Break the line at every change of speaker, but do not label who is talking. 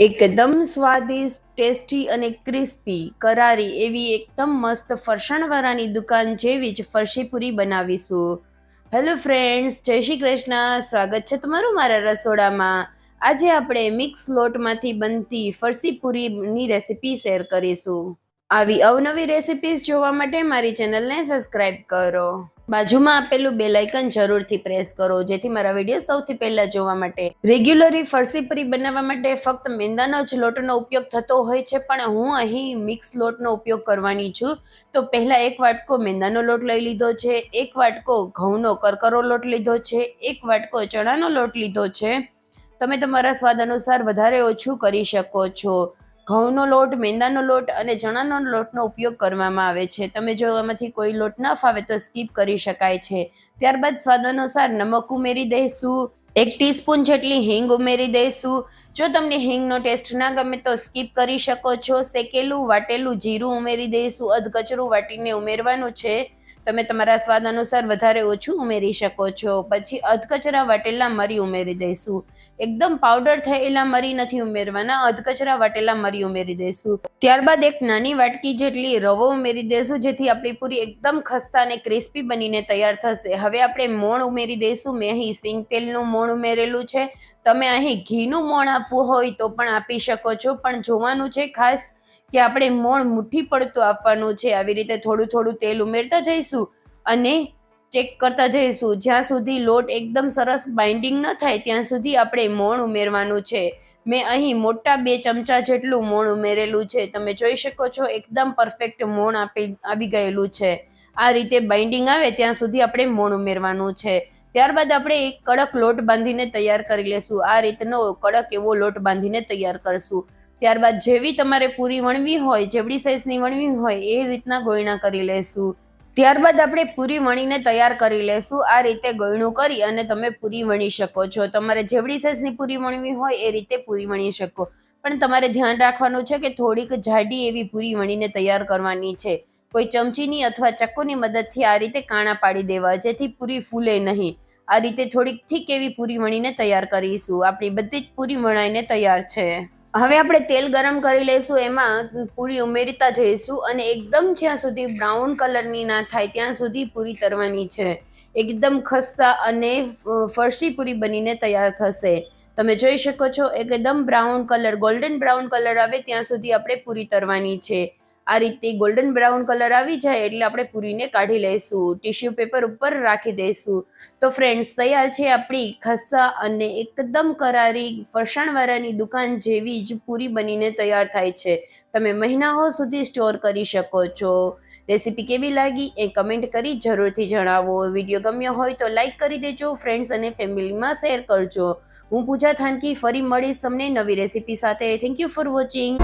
એકદમ સ્વાદિષ્ટ, ટેસ્ટી અને ક્રિસ્પી કરારી એવી એકદમ મસ્ત ફરસાણવાળાની દુકાન જેવી જ ફરસીપુરી બનાવીશું. હેલો ફ્રેન્ડ્સ જય શ્રી કૃષ્ણ. સ્વાગત છે તમારું મારા રસોડામાં. આજે આપણે મિક્સ લોટમાંથી બનતી ફરસી પૂરીની રેસિપી શેર કરીશું. આવી અવનવી રેસિપીઝ જોવા માટે મારી ચેનલને સબસ્ક્રાઇબ કરો. બાજુમાં આપેલું બેલ આઇકન જરૂરથી પ્રેસ કરો, જેથી મારા વીડિયો સૌથી પહેલા જોવા માટે રેગ્યુલરી ફરસી પૂરી બનાવવા માટે ફક્ત મેંદાનો જ લોટનો ઉપયોગ થતો હોય છે, પણ હું અહીં મિક્સ લોટનો ઉપયોગ કરવાની છું. તો પહેલાં એક વાટકો મેંદાનો લોટ લઈ લીધો છે, એક વાટકો ઘઉંનો કરકરો લોટ લીધો છે, એક વાટકો ચણાનો લોટ લીધો છે. તમે તમારા સ્વાદ અનુસાર વધારે ઓછું કરી શકો છો. ઘઉંનો લોટ, મેંદાનો લોટ અને ચણાનો લોટનો ઉપયોગ કરવામાં આવે છે. તમે જો આમાંથી કોઈ લોટ ન ફાવે તો સ્કીપ કરી શકાય છે. ત્યારબાદ સ્વાદ અનુસાર નમક ઉમેરી દઈશું. એક ટીસ્પૂન જેટલી હિંગ ઉમેરી દઈશું. જો તમને હિંગનો ટેસ્ટ ના ગમે તો સ્કીપ કરી શકો છો. શેકેલું, વાટેલું જીરું ઉમેરી દઈશું. અધકચરું વાટીને ઉમેરવાનું છે. તમે તમારા સ્વાદ અનુસાર વધારે ઓછું ઉમેરી શકો છો. પછી અધકચરા વાટેલા મરી ઉમેરી દઈશું. એકદમ પાવડર થયેલા મરી નથી ઉમેરવાના, અધકચરા વાટેલા મરી ઉમેરી દઈશું. ત્યારબાદ એક નાની વાટકી જેટલી રવો ઉમેરી દઈશું, જેથી આપણી પૂરી એકદમ ખસ્તા અને ક્રિસ્પી બનીને તૈયાર થશે. હવે આપણે મોણ ઉમેરી દઈશું. મેં અહીં સિંગ તેલનું મોણ ઉમેરેલું છે. તમે અહીં ઘીનું મોણ આપવું હોય તો પણ આપી શકો છો. પણ જોવાનું છે ખાસ કે આપણે મોણ મુઠ્ઠી પડતું આપવાનું છે, આવી રીતે થોડું થોડું તેલ ઉમેરતા જઈશું અને ચેક કરતા જઈશું. જ્યાં સુધી લોટ એકદમ સરસ બાઇન્ડિંગ ન થાય, ત્યાં સુધી આપણે મોણ ઉમેરવાનું છે. મેં અહીં મોટા બે ચમચા જેટલું મોણ ઉમેરેલું છે. તમે જોઈ શકો છો, એકદમ પરફેક્ટ મોણ આપી, આવી ગયેલું છે. આ રીતે બાઇન્ડિંગ આવે, ત્યાં સુધી આપણે મોણ ઉમેરવાનું છે. ત્યારબાદ આપણે એક કડક લોટ બાંધીને તૈયાર કરી લેશું. આ રીતનો કડક એવો લોટ બાંધીને તૈયાર કરશું. ત્યારબાદ જેવી તમારે પૂરી વણવી હોય, જેવડી સાઈઝની વણવી હોય, એ રીતના ગોયણા કરી લેશું. ત્યારબાદ આપણે પૂરી વણીને તૈયાર કરી લેશું. આ રીતે ગોયણું કરી અને તમે પૂરી વણી શકો છો. તમારે જેવડી સાઈઝની પૂરી વણવી હોય, એ રીતે પૂરી વણી શકો. પણ તમારે ધ્યાન રાખવાનું છે કે થોડીક જાડી એવી પૂરી વણીને તૈયાર કરવાની છે. કોઈ ચમચીની અથવા ચક્કુની મદદથી આ રીતે કાણા પાડી દેવા, જેથી પૂરી ફૂલે નહીં. આ રીતે થોડીક થીક એવી પૂરી વણીને તૈયાર કરીશું. આપણી બધી જ પૂરી વણાઈને તૈયાર છે. હવે આપણે તેલ ગરમ કરી લઈશું, એમાં પૂરી ઉમેરતા જઈશું અને એકદમ જ્યાં સુધી બ્રાઉન કલરની ના થાય ત્યાં સુધી પૂરી તરવાની છે. એકદમ ખસ્તા અને ફરસી પૂરી બનીને તૈયાર થશે. તમે જોઈ શકો છો, એકદમ brown colour, golden brown colour આવે ત્યાં સુધી આપણે પૂરી તરવાની છે. આ રીતે ગોલ્ડન બ્રાઉન કલર આવી જાય એટલે આપણે પૂરીને કાઢી લઈશું ટિશ્યુ પેપર ઉપર રાખી દઈશું. તો ફ્રેન્ડ્સ તૈયાર છે આપણી ખસ્સા અને એકદમ કરારી ફરસાણવાળાની દુકાન જેવી જ પૂરી બનીને તૈયાર થાય છે. તમે મહિનાઓ સુધી સ્ટોર કરી શકો છો. રેસીપી કેવી લાગી એ કમેન્ટ કરી જરૂરથી જણાવો. વીડિયો ગમ્યો હોય તો લાઇક કરી દેજો ફ્રેન્ડ્સ અને ફેમિલીમાં શેર કરજો. હું પૂજા થાનકી ફરી મળીશ તમને નવી રેસીપી સાથે. Thank you for watching